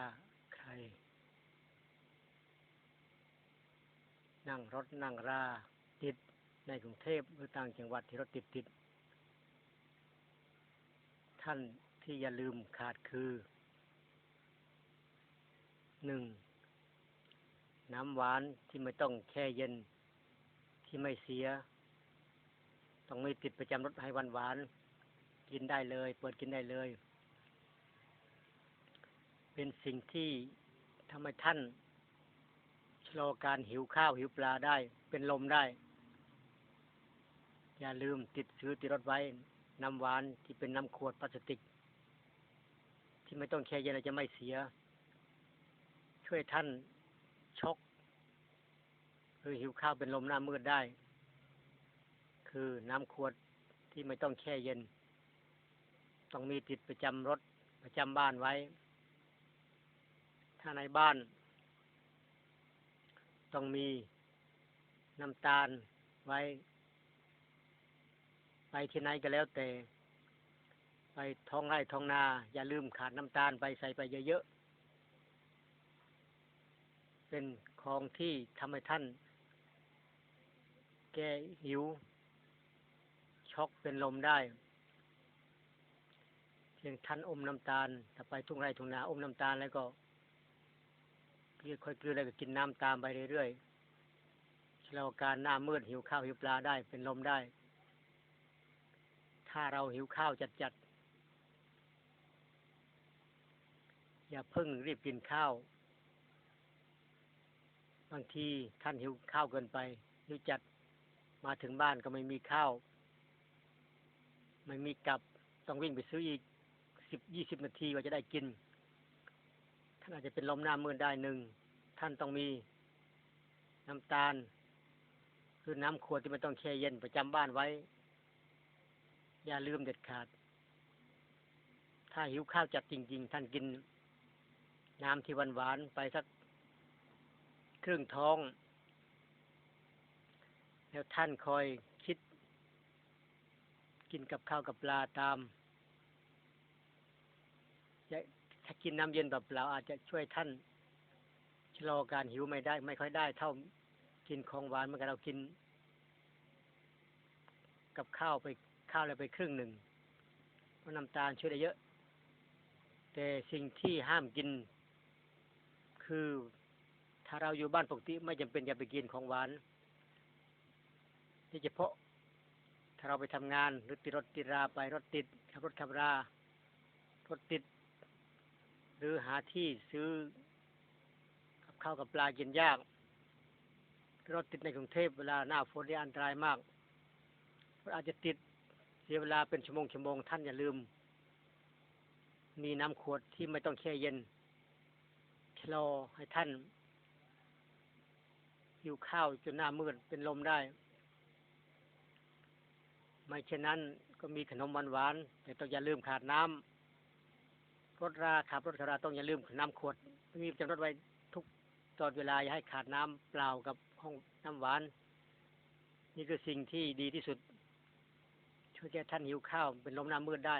าใคร นั่งรถนั่งราติดในกรุงเทพหรือต่างจังหวัดที่รถติดติด ท่านที่อย่าลืมขาดคือหนึ่งน้ำหวานที่ไม่ต้องแช่เย็น ที่ไม่เสีย ต้องมีติดประจำรถให้หวานหวาน กินได้เลย เปิดกินได้เลย เป็นสิ่งที่ทำให้ท่านชะลอการหิวข้าวหิวปลาได้ เป็นลมได้ อย่าลืมติดซื้อติดรถไว้ น้ำหวานที่เป็นน้ำขวดพลาสติก ที่ไม่ต้องแช่เย็นจะไม่เสีย ช่วยท่านช็อกหรือหิวข้าวเป็นลมหน้ามืดได้ คือน้ำขวดที่ไม่ต้องแช่เย็น ต้องมีติดประจำรถประจำบ้านไว้ ถ้าในบ้าน ต้องมีน้ำตาลไว้ ไปที่ไหนก็แล้วแต่ ไปท้องไร่ท้องนา อย่าลืมขาดน้ำตาลไปใส่ไปเยอะๆ เป็นของที่ทำให้ท่าน แก้หิว ช็อกเป็นลมได้เพียงท่านอมน้ำตาลถ้าไปทุ่งไร่ทุ่งนาอมน้ำตาลแล้วก็ ค่อยกลืนแล้วก็กินน้ำตามไปเรื่อยๆชะลอการหน้ามืดหิวข้าวหิวปลาได้เป็นลมได้ ถ้าเราหิวข้าวจัดๆอย่าเพิ่งรีบกินข้าว บางทีท่านหิวข้าวเกินไปหิวจัดมาถึงบ้านก็ไม่มีข้าว ไม่มีกลับต้องวิ่งไปซื้ออีกสิบยี่สิบนาทีกว่าจะได้กิน ท่านอาจจะเป็นลมหน้ามืดได้หนึ่ง ท่านต้องมีน้ำตาล คือน้ำขวดที่ไม่ต้องแช่เย็นประจำบ้านไว้ อย่าลืมเด็ดขาด ถ้าหิวข้าวจัดจริง ๆ ท่านกิน น้ำที่หวานหวานๆไปสักครึ่งท้อง แล้วท่านคอยคิด กินกับข้าวกับปลาตามจะ ถ้ากินน้ำเย็นแบบเปล่าอาจจะช่วยท่านชะลอการหิวไม่ได้ ไม่ค่อยได้ เท่ากินของหวานเมื่อกเรากิน กับข้าวไปข้าวอะไรไปครึ่งหนึ่งเพราะน้ำตาลช่วยได้เยอะ แต่สิ่งที่ห้ามกิน คือถ้าเราอยู่บ้านปกติไม่จำเป็นจะไปกินของหวานโดยเฉพาะ ถ้าเราไปทำงานหรือติดรถติดราไปรถติดขับรถขับรารถติด หรือหาที่ซื้อกับข้าวกับปลากินยาก รถติดในกรุงเทพเวลาหน้าฝนนี่อันตรายมากอาจจะติดเสียเวลาเป็นชั่วโมงชั่วโมงท่านอย่าลืม มีน้ำขวดที่ไม่ต้องแช่เย็นชะลอให้ท่านหิวข้าวจนหน้ามืดเป็นลมได้ ไม่เช่นนั้นก็มีขนมหวานๆแต่ต้องอย่าลืมขาดน้ำ รถราขับรถขับราต้องอย่าลืมน้ำขวดมีจำรถไว้ทุกตลอดเวลาอย่าให้ขาดน้ำเปล่ากับห้องน้ำหวาน นี่คือสิ่งที่ดีที่สุด ช่วยแก้ท่านหิวข้าวเป็นลมหน้ามืดได้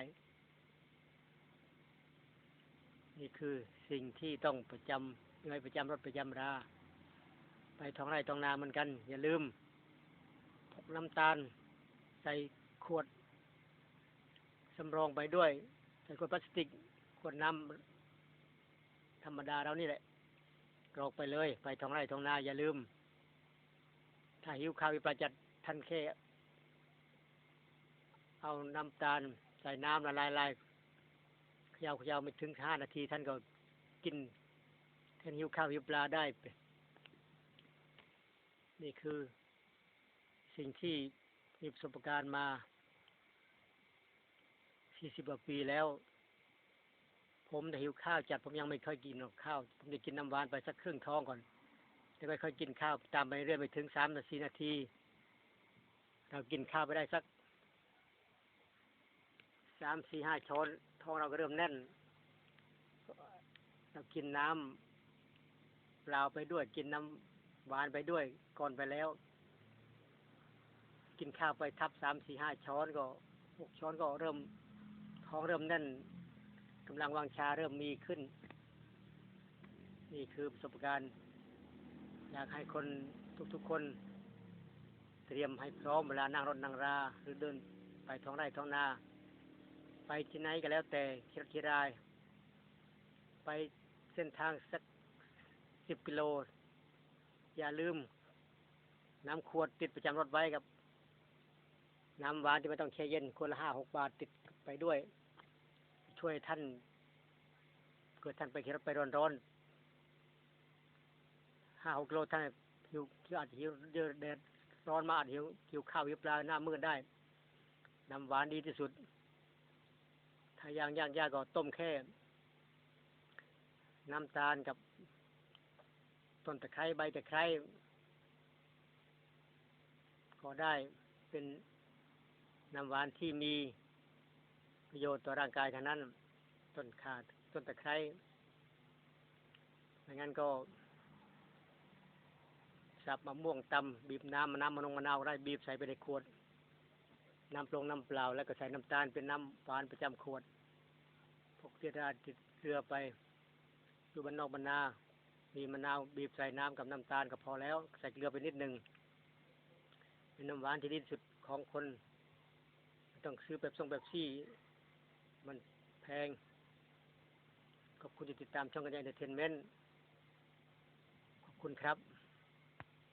นี่คือสิ่งที่ต้องประจำยังไงประจำรถประจำรา ไปท้องไร่ท้องนาเหมือนกัน อย่าลืมพกน้ำตาล ใส่ขวดสำรองไปด้วย ใส่ขวดพลาสติก ขวดน้ำธรรมดาเรานี่แหละกรอกไปเลย ไปท้องไร่ท้องนาอย่าลืม ถ้าหิวข้าวิปลาจัดท่านแค่เอาน้ำตาลใส่น้ำละลายลายเขยาวขยาไม่ถึงห้านาที ท่านก็กินท่านหิวข้าวหิวปลาได้ นี่คือ สิ่งที่มีประสบการณ์มา40กว่าปีแล้ว ผมได้หิวข้าวจัดผมยังไม่ค่อยกินข้าวผมจะกินน้ำหวานไปสักครึ่งท้องก่อนแล้วค่อยๆกินข้าวตามไปเรื่อยไปถึงสามนาทีนาที เรากินข้าวไปได้สักสามสี่ห้าช้อนท้องเราก็เริ่มแน่น เรากินน้ำเปล่าไปด้วยกินน้ำหวานไปด้วยก่อนไปแล้ว กินข้าวไปทับสามสี่ห้าช้อนก็หกช้อนก็เริ่มท้องเริ่มแน่น กำลังวางชาเริ่มมีขึ้น นี่คือประสบการณ์ อยากให้คนทุกๆคน เตรียมให้พร้อมเวลานั่งรถนั่งรา หรือเดินไปท้องไร่ท้องนา ไปที่ไหนก็แล้วแต่คิรถคิราย ไปเส้นทางสักสิบกิโล อย่าลืมน้ำขวดติดประจำรถไว้กับ น้ำหวานที่ไม่ต้องแช่เย็นคนละห้าหกบาทติดไปด้วย ช่วยท่านเกิดท่านไปขี่รถไปร้อนๆห้าหกโลท่านหิวอาจจะหิวเดือดแดดร้อนมาอาจหิวหิวข้าวหิวปลาหน้ามืดได้น้ำหวานดีที่สุด ถ้าย่างย่างยากก็ต้มแค่ น้ำตาลกับต้นตะไคร้ใบตะไคร้ก็ได้เป็นน้ำหวานที่มี ประโยชน์ต่อร่างกายทางนั้น ต้นขาต้นตะไคร้ไม่งั้นก็สับมะม่วงตำบีบน้ำมะน้ำมะนงมะนาวได้บีบใส่ไปในขวด น้ำปรงน้ำเปล่า แล้วก็ใส่น้ำตาลเป็นน้ำหวานประจำขวด พวกที่ราติดเรือไปอยู่บ้านนอกบ้านา มีมะนาวบีบใส่น้ำกับน้ำตาลก็พอแล้ว ใส่เกลือไปนิดหนึ่งเป็นน้ำหวานที่ดีสุดของคน ต้องซื้อแบบส่งแบบซี่ มันแพง ขอบคุณที่ติดตามช่องกันยายเอนเตอร์เทนเมนต์ ขอบคุณครับ